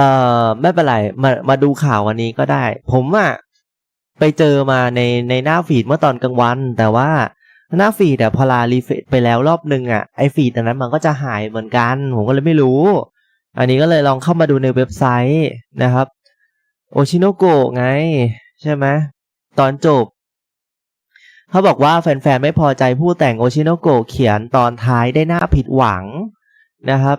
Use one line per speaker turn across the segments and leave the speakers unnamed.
ออไม่เป็นไรมามาดูข่าววันนี้ก็ได้ ผมอะไปเจอมาในในหน้าฟีดเมื่อตอนกลางวัน แต่ว่าหน้าฟีดอะพอลารีเฟซไปแล้วรอบนึงอะไอฟีดอันนั้นมันก็จะหายเหมือนกัน ผมก็เลยไม่รู้ อันนี้ก็เลยลองเข้ามาดูในเว็บไซต์นะครับโอชิโนโกะไง ใช่ไหมตอนจบ เขาบอกว่าแฟนๆ ไม่พอใจผู้แต่งโอชิโนโกะเขียนตอนท้ายได้หน่าผิดหวังนะครับ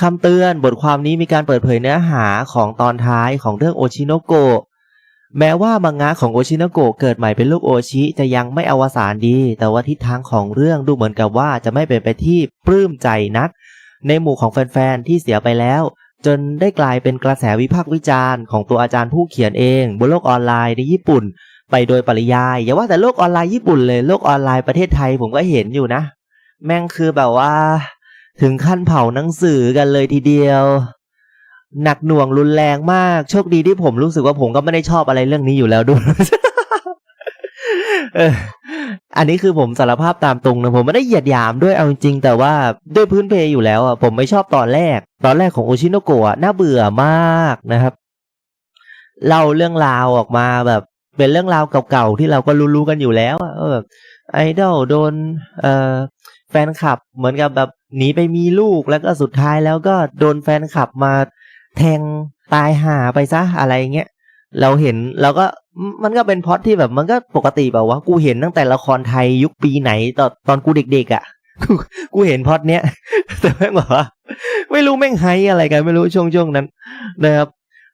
คำเตือนบทความนี้มีการเปิดเผยเนื้อหาของตอนท้ายของเรื่องโอชิโนโกะแม้ว่ามังงะของโอชิโนโกะเกิดใหม่เป็นลูกโอชิจะยังไม่อวสานดี แต่ว่าทิศทางของเรื่องดูเหมือนกับว่าจะไม่เป็นไปที่ปลื้มใจนัก ในหมู่ของแฟนๆที่เสียไปแล้ว จนได้กลายเป็นกระแสวิพากษ์วิจารณ์ของตัวอาจารย์ผู้เขียนเองบนโลกออนไลน์ในญี่ปุ่น ไปโดยปริยาย อย่าว่าแต่โลกออนไลน์ญี่ปุ่นเลยโลกออนไลน์ประเทศไทยผมก็เห็นอยู่นะ แม่งคือแบบว่า ถึงขั้นเผาหนังสือกันเลยทีเดียว หนักหน่วงรุนแรงมาก โชคดีที่ผมรู้สึกว่าผมก็ไม่ได้ชอบอะไรเรื่องนี้อยู่แล้วด้วยอันนี้คือผมสารภาพตามตรงนะผมไม่ได้เหยียดหยามด้วยเอาจริงแต่ว่าด้วยพื้นเพยอยู่แล้วอะผมไม่ชอบตอนแรก ตอนแรกของโอชิโนโกะน่าเบื่อมากนะครับเล่าเรื่องราวออกมาแบบ เป็นเรื่องราวเก่าๆที่เราก็รู้ๆกันอยู่แล้วอะแบบไอดอลโดนเอ่อแฟนคลับเหมือนกับแบบ หนีไปมีลูกแล้วก็สุดท้ายแล้วก็โดนแฟนคลับมาแทงตายห่าไปซะอะไรเงี้ยเราเห็นเราก็มันก็เป็นพอดที่แบบมันก็ปกติแบบว่ากูเห็นตั้งแต่ละครไทยยุคปีไหนตอนตอนกูเด็กๆอะ่ะกูเห็นพอดเนี้ยแต่แม่งบอกว่าไม่รู้แม่งไฮอะไรกัน ไม่รู้ช่วงช่วงนั้นนะครับ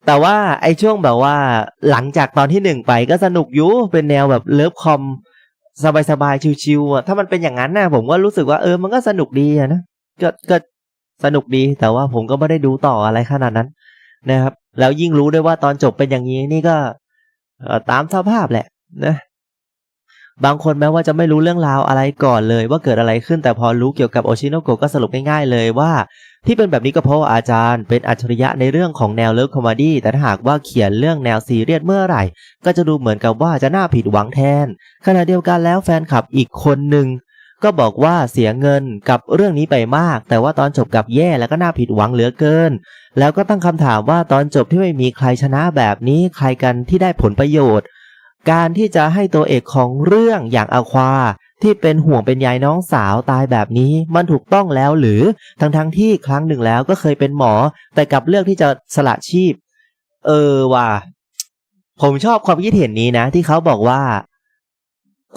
แต่ว่าไอ้ช่วงแบบว่าหลังจากตอนที่หนึ่งไปก็สนุกอยู่เป็นแนวแบบเลิฟคอม สบายๆชิวๆอะถ้ามันเป็นอย่างนั้นนะผมก็รู้สึกว่าเออมันก็สนุกดีอะนะก็ก็สนุกดีแต่ว่าผมก็ไม่ได้ดูต่ออะไรขนาดนั้นนะครับ แล้วยิ่งรู้ด้วยว่าตอนจบเป็นอย่างนี้นี่ก็ตามสภาพแหละนะ บางคนแม้ว่าจะไม่รู้เรื่องราวอะไรก่อนเลย ว่าเกิดอะไรขึ้นแต่พอรู้เกี่ยวกับโอชิโนโกะก็สรุปง่ายๆเลยว่า ที่เป็นแบบนี้ก็เพราะอาจารย์เป็นอัจฉริยะในเรื่องของแนวเลิฟคอมเมดี้แต่ถ้าหากว่าเขียนเรื่องแนวซีเรียสเมื่อไหร่ ก็จะดูเหมือนกับว่าจะน่าผิดหวังแทน ขณะเดียวกันแล้วแฟนคลับอีกคนหนึ่งก็บอกว่าเสียเงินกับเรื่องนี้ไปมาก แต่ว่าตอนจบกับแย่แล้วก็น่าผิดหวังเหลือเกิน แล้วก็ตั้งคำถามว่าตอนจบที่ไม่มีใครชนะแบบนี้ใครกันที่ได้ผลประโยชน์ การที่จะให้ตัวเอกของเรื่องอย่างอควาที่เป็นห่วงเป็นยายน้องสาวตายแบบนี้มันถูกต้องแล้วหรือทั้งทั้งที่ครั้งหนึ่งแล้วก็เคยเป็นหมอ แต่กับเลือกที่จะสละชีพ เออว่ะผมชอบความคิดเห็นนี้นะ ที่เขาบอกว่า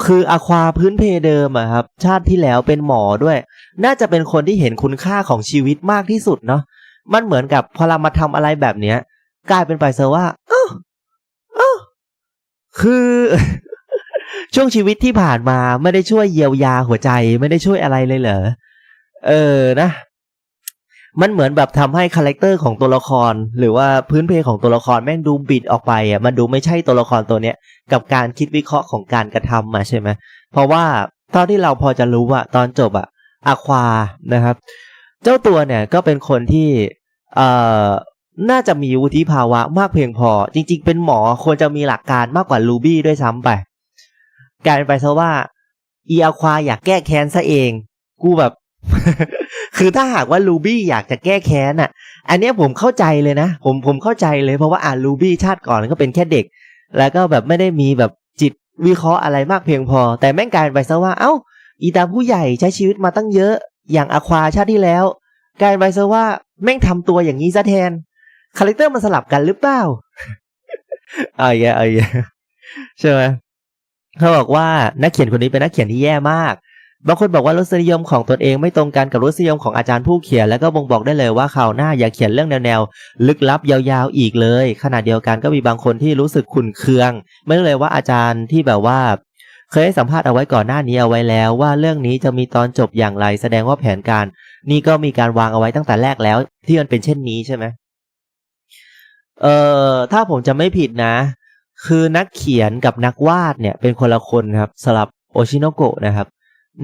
คืออควาพื้นเพเดิมอะครับ ชาติที่แล้วเป็นหมอด้วย น่าจะเป็นคนที่เห็นคุณค่าของชีวิตมากที่สุดเนาะมันเหมือนกับพอเรามาทำอะไรแบบเนี้ย กลายเป็นไปเซอร์ว่า คือช่วงชีวิตที่ผ่านมาไม่ได้ช่วยเยียวยาหัวใจไม่ได้ช่วยอะไรเลยเหรอ เออนะ มันเหมือนแบบทำให้คาแรคเตอร์ของตัวละคร หรือว่าพื้นเพของตัวละครแม่งดูบิดออกไปอะมันดูไม่ใช่ตัวละครตัวเนี้ย กับการคิดวิเคราะห์ของการกระทำมาใช่ไหมเพราะว่าเท่าที่เราพอจะรู้ว่าตอนจบอะอะควานะครับ เจ้าตัวเนี่ยก็เป็นคนที่เอ่อ น่าจะมีวุฒิภาวะมากเพียงพอ จริง ๆ เป็นหมอควรจะมีหลักการมากกว่าลูบี้ด้วยซ้ำไปกลายไปซะว่าอีอาควาอยากแก้แค้นซะเอง กูแบบ คือถ้าหากว่าลูบี้อยากจะแก้แค้นอะ อันเนี้ยผมเข้าใจเลยนะ ผมผมเข้าใจเลยเพราะว่าอ่าลูบี้ชาติก่อนก็เป็นแค่เด็ก แล้วก็แบบไม่ได้มีแบบจิตวิเคราะห์อะไรมากเพียงพอ แต่แม่งกลายไปซะว่า เอ้า อีตาผู้ใหญ่ใช้ชีวิตมาตั้งเยอะ อย่างอาควาชาติที่แล้ว กลายไปซะว่าแม่งทำตัวอย่างนี้ซะแทน คาแรคเตอร์มันสลับกันหรือเปล่าเอาอย่าเอาอย่าใช่ไหมเขาบอกว่านักเขียนคนนี้เป็นนักเขียนที่แย่มากบางคนบอกว่ารสนิยมของตนเองไม่ตรงกันกับรสนิยมของอาจารย์ผู้เขียน แล้วก็บ่งบอกได้เลยว่าข่าวหน้าอย่าเขียนเรื่องแนวๆลึกลับยาวๆอีกเลย ขณะเดียวกันก็มีบางคนที่รู้สึกขุนเคือง ไม่รู้เลยว่าอาจารย์ที่แบบว่า เคยให้สัมภาษณ์เอาไว้ก่อนหน้านี้เอาไว้แล้ว ว่าเรื่องนี้จะมีตอนจบอย่างไร แสดงว่าแผนการ นี่ก็มีการวางเอาไว้ตั้งแต่แรกแล้ว ที่มันเป็นเช่นนี้ใช่ไหม เอ่อถ้าผมจะไม่ผิดนะ คือนักเขียนกับนักวาดเนี่ยเป็นคนละคนครับสำหรับโอชิโนโกะนะครับ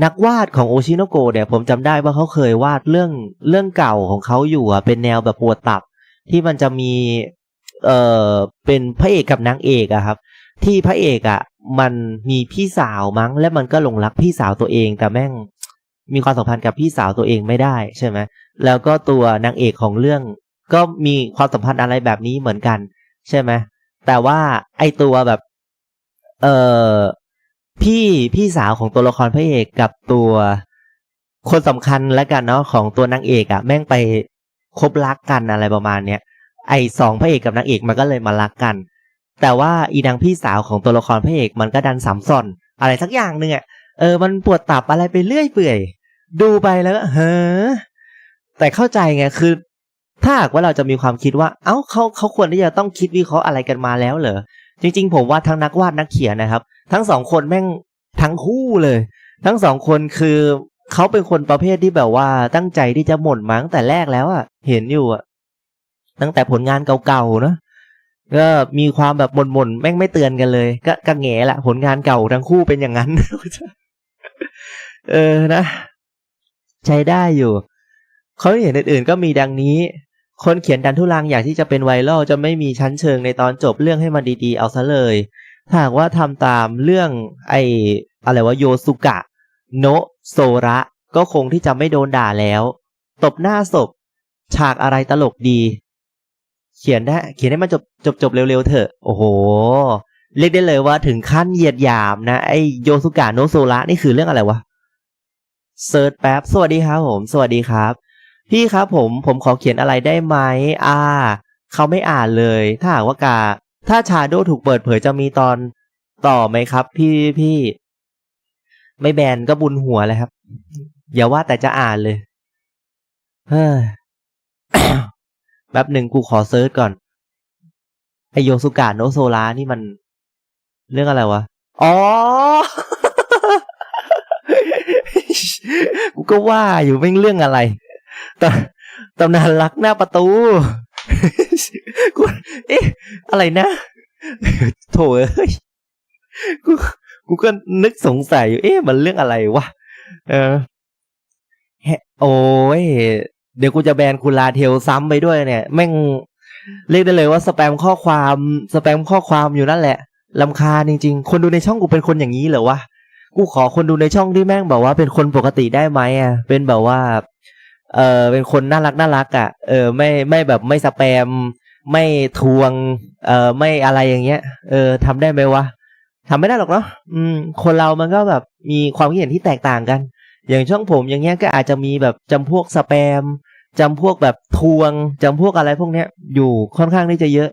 นักวาดของโอชิโนโกะเนี่ยผมจำได้ว่าเขาเคยวาดเรื่องเรื่องเก่าของเขาอยู่อะเป็นแนวแบบปวดตับ ที่มันจะมีเอ่อเป็นพระเอกกับนางเอกอะครับ ที่พระเอกอะมันมีพี่สาวมั้ง และมันก็หลงรักพี่สาวตัวเองแต่แม่งมีความสัมพันธ์กับพี่สาวตัวเองไม่ได้ใช่ไหมแล้วก็ตัวนางเอกของเรื่อง ก็มีความสัมพันธ์อะไรแบบนี้เหมือนกัน ใช่ไหมแต่ว่าไอตัวแบบ เออพี่พี่สาวของตัวละครพระเอกกับตัวคนสำคัญแล้วกันเนาะของตัวนางเอกอะ่ะแม่งไปคบรักกันอะไรประมาณเนี้ยไอสองพระเอกกับนางเอกมันก็เลยมารักกัน แต่ว่าอีนางพี่สาวของตัวละครพระเอกมันก็ดันสามซ่อนอะไรสักอย่างหนึ่งอะ่ะเออมันปวดตับอะไรไปเรื่อยเปื่อย ดูไปแล้วก็เฮ้อแต่เข้าใจไงคือ ถ้าหากว่าเราจะมีความคิดว่า เอ้าเขาเขาควรที่จะต้องคิดวิเคราะห์อะไรกันมาแล้วเหรอ จริง ๆ ผมว่าทั้งนักวาดนักเขียนนะครับ ทั้งสองคนแม่งทั้งคู่เลย ทั้งสองคนคือเขาเป็นคนประเภทที่แบบว่าตั้งใจที่จะหม่นมาตั้งแต่แรกแล้วอะเห็นอยู่อะตั้งแต่ผลงานเก่าๆเนอะก็มีความแบบหม่นๆแม่งไม่เตือนกันเลย ก็ก็แง่ละผลงานเก่าทั้งคู่เป็นอย่างนั้น เออนะ ใช้ได้อยู่เขาเห็นอื่นๆก็มีดังนี้ คนเขียนดันทุลังอยากที่จะเป็นไวรัลจะไม่มีชั้นเชิงในตอนจบเรื่องให้มันดีๆ เอาซะเลย ถ้าหากว่าทำตามเรื่องไออะไรวะโยสุกะ โนโซระ ก็คงที่จะไม่โดนด่าแล้ว ตบหน้าศพ ฉากอะไรตลกดี เขียนได้ เขียนให้มันจบจบจบเร็วๆเถอะ โอ้โห เรียกได้เลยว่าถึงขั้นเหยียดหยามนะ ไอโยสุกะโนโซระนี่คือเรื่องอะไรวะเซิร์ชแป๊บ สวัสดีครับผม สวัสดีครับ พี่ครับผมผมขอเขียนอะไรได้ไหมอ่าเขาไม่อ่านเลย ถ้าหากว่ากา ถ้าชาโดถูกเปิดเผยจะมีตอนต่อไหมครับ พี่พี่ ไม่แบนก็บุญหัวเลยครับ อย่าว่าแต่จะอ่านเลยเฮ้ยแป๊บหนึ่งกูขอเซิร์ชก่อนไอโยสุกะโนโซลานี่มัน เรื่องอะไรวะ อ๋อ กูก็ว่าอยู่ไม่งเรื่องอะไร ตตำนานรักหน้าประตูกูเอ๊ะ อะไรนะโถเอ้ยกูกูก็นึกสงสัยอยู่ เอ๊ะ มันเรื่องอะไรวะ เออแฮะโอ้ย เดี๋ยวกูจะแบนคุณลาเทลซ้ำไปด้วยเนี่ย แม่งเรียกได้เลยว่าสแปมข้อความสแปมข้อความอยู่นั่นแหละลำคาจริง ๆ คนดูในช่องกูเป็นคนอย่างนี้เหรอวะ กูขอคนดูในช่องที่แม่งแบบว่าเป็นคนปกติได้ไหมอะ เป็นแบบว่า เออเป็นคนน่ารักน่ารักอะเออไม่ไม่แบบไม่สแปม ไม่ทวง เออไม่อะไรอย่างเงี้ย เออทำได้ไหมวะทำไม่ได้หรอกเนาะอืม คนเรามันก็แบบมีความคิดเห็นที่แตกต่างกัน อย่างช่องผมอย่างเงี้ยก็อาจจะมีแบบจำพวกสแปมจำพวกแบบทวงจำพวกอะไรพวกเนี้ย อยู่ค่อนข้างที่จะเยอะ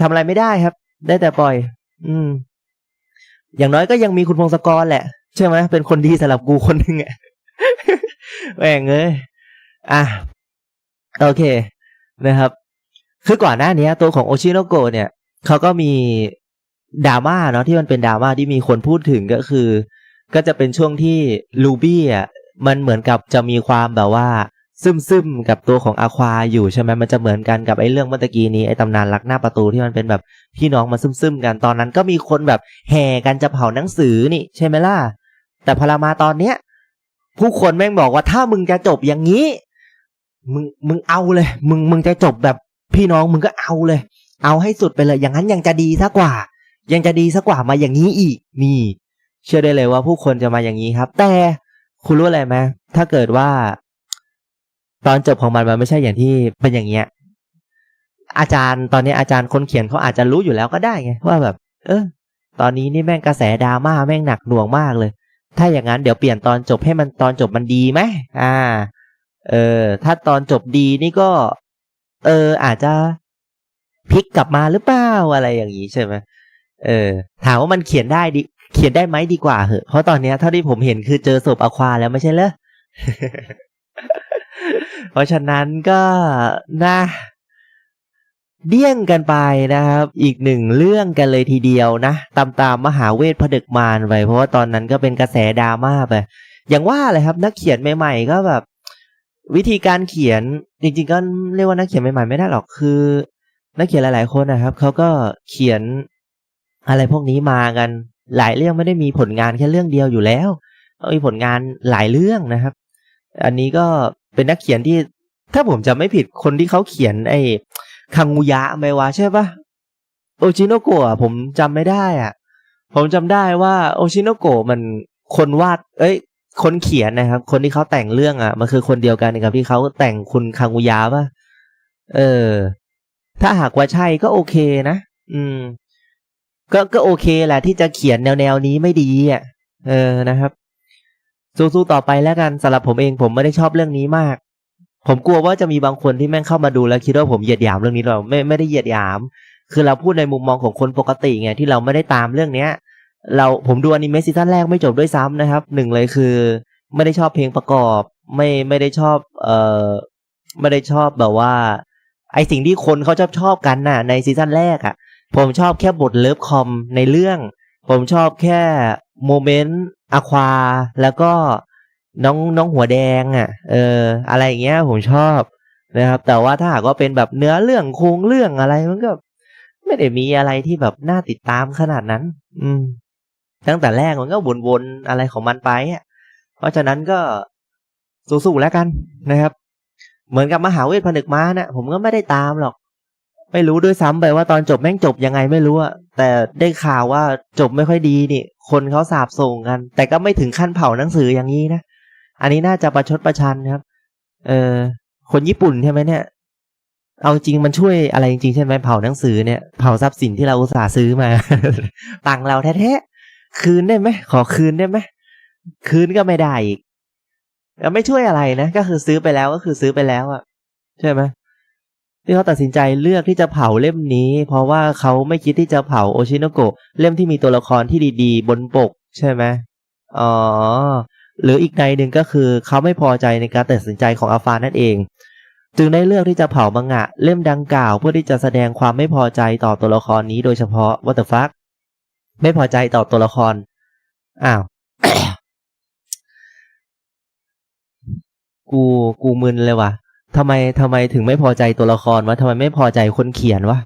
ทำอะไรไม่ได้ครับ ได้แต่ปล่อย อืม อย่างน้อยก็ยังมีคุณพงศกรแหละใช่ไหมเป็นคนดีสำหรับกูคนหนึ่งอะแม่งเอ้ย อะโอเคนะครับ คือก่อนหน้านี้ตัวของโอชิโนโกะเนี่ยเขาก็มีดราม่าเนาะที่มันเป็นดราม่าที่มีคนพูดถึงก็คือ ก็จะเป็นช่วงที่ลูบี้อะมันเหมือนกับจะมีความแบบว่า ซึมซึมกับตัวของอาควาอยู่ใช่ไหมมันจะเหมือนกันกับไอ้เรื่องเมื่อกี้นี้ไอ้ตำนานรักหน้าประตูที่มันเป็นแบบพี่น้องมาซึมซึมกันตอนนั้น ก็มีคนแบบแห่กันจะเผาหนังสือนี่ใช่ไหมล่ะแต่พอเรามาตอนเนี้ยผู้คนแม่งบอกว่าถ้ามึงจะจบอย่างนี้ มึงมึงเอาเลย มึงมึงจะจบแบบพี่น้องมึงก็เอาเลย เอาให้สุดไปเลย อย่างนั้นยังจะดีซะกว่า ยังจะดีซะกว่ามาอย่างนี้อีก นี่ เชื่อได้เลยว่าผู้คนจะมาอย่างนี้ครับ แต่คุณรู้อะไรไหมถ้าเกิดว่า ตอนจบของมันมันไม่ใช่อย่างที่เป็นอย่างเงี้ย อาจารย์ตอนนี้อาจารย์คนเขียนเขาอาจจะรู้อยู่แล้วก็ได้ไงว่าแบบ เออ ตอนนี้นี่แม่งกระแสดราม่าแม่งหนักหน่วงมากเลย ถ้าอย่างนั้นเดี๋ยวเปลี่ยนตอนจบให้มันตอนจบมันดีไหมอ่า เออ ถ้าตอนจบดีนี่ก็ เออ อาจจะพลิกกลับมาหรือเปล่าอะไรอย่างนี้ใช่ไหมเออ ถามว่ามันเขียนได้ดิเขียนได้ไหมดีกว่าเหอะ เพราะตอนเนี้ยเท่าที่ผมเห็นคือเจอศพอควาแล้วไม่ใช่เหรอเพราะฉะนั้นก็นะเดี่ยงกันไปนะครับ อีกหนึ่งเรื่องกันเลยทีเดียวนะ ตามตามมหาเวทผดึกมารไปเพราะว่าตอนนั้นก็เป็นกระแสดราม่าไปอย่างว่าเลยครับ นักเขียนใหม่ ๆ ก็แบบ วิธีการเขียนจริงๆก็เรียกว่านักเขียนใหม่ๆไม่ได้หรอกคือ นักเขียนหลายๆคนนะครับเขาก็เขียนอะไรพวกนี้มากัน หลายเรื่องไม่ได้มีผลงานแค่เรื่องเดียวอยู่แล้วต้องมีผลงานหลายเรื่องนะครับ อันนี้ก็เป็นนักเขียนที่ถ้าผมจำไม่ผิดคนที่เขาเขียน ไอ้คังงูยะไมวะใช่ปะโอชิโนโกะผมจำไม่ได้อะ ผมจำได้ว่าโอชิโนโกะมันคนวาด เอ้ย คนเขียนนะครับ คนที่เขาแต่งเรื่องอะมันคือคนเดียวกันกับที่เขาแต่งคุณคังงูยะปะเออ ถ้าหากว่าใช่ก็โอเคนะ อืม ก็ก็โอเคแหละที่จะเขียนแนวแนวนี้ไม่ดีอะ เออนะครับ สู้ๆต่อไปแล้วกันสำหรับผมเองผมไม่ได้ชอบเรื่องนี้มาก ผมกลัวว่าจะมีบางคนที่แม่งเข้ามาดูแล้วคิดว่าผมเหยียดหยามเรื่องนี้เราไม่ไม่ได้เหยียดหยาม คือเราพูดในมุมมองของคนปกติไงที่เราไม่ได้ตามเรื่องเนี้ย เราผมดูอนิเมะซีซั่นแรกไม่จบด้วยซ้ำนะครับหนึ่งเลยคือ ไม่ได้ชอบเพลงประกอบ ไม่ไม่ได้ชอบเอ่อไม่ได้ชอบแบบว่า ไอสิ่งที่คนเขาชอบชอบกันน่ะ ในซีซั่นแรกอะ ผมชอบแค่บทเลิฟคอมในเรื่อง ผมชอบแค่โมเมนต์อควา แล้วก็น้องน้องหัวแดงอะ เออ อะไรอย่างเงี้ยผมชอบนะครับ แต่ว่าถ้าหากว่าเป็นแบบเนื้อเรื่องโครงเรื่องอะไรมันก็ไม่ได้มีอะไรที่แบบน่าติดตามขนาดนั้น อืม ตั้งแต่แรกมันก็วนๆอะไรของมันไปอะเพราะฉะนั้นก็สู้ๆแล้วกันนะครับ เหมือนกับมหาเวทผนึกม้านะผมก็ไม่ได้ตามหรอก ไม่รู้ด้วยซ้ำไปว่าตอนจบแม่งจบยังไงไม่รู้อะแต่ได้ข่าวว่าจบไม่ค่อยดีนี่ คนเขาสาบส่งกัน แต่ก็ไม่ถึงขั้นเผาหนังสืออย่างนี้นะอันนี้น่าจะประชดประชันครับ เออ คนญี่ปุ่นใช่ไหมเนี่ย เอาจริงมันช่วยอะไรจริงใช่ไหมเผาหนังสือเนี่ยเผาทรัพย์สินที่เราอุตส่าห์ซื้อมา ตังเราแท้ๆ คืนได้ไหมขอคืนได้ไหมคืนก็ไม่ได้อีกแล้วไม่ช่วยอะไรนะก็คือซื้อไปแล้วก็คือซื้อไปแล้วอะใช่ไหมที่เขาตัดสินใจเลือกที่จะเผาเล่มนี้ เพราะว่าเขาไม่คิดที่จะเผาโอชิโนโกะเล่มที่มีตัวละครที่ดีๆ บนปก ใช่ไหมอ๋อหรืออีกในหนึ่งก็คือเขาไม่พอใจในการตัดสินใจของอาฟานั่นเอง จึงได้เลือกที่จะเผามังงะ เล่มดังกล่าวเพื่อที่จะแสดงความไม่พอใจต่อตัวละครนี้โดยเฉพาะ what the fuck ไม่พอใจต่อตัวละคร อ้าว กูกูมึนเลยว่ะทำไมทำไมถึงไม่พอใจตัวละครวะทำไมไม่พอใจคนเขียนวะ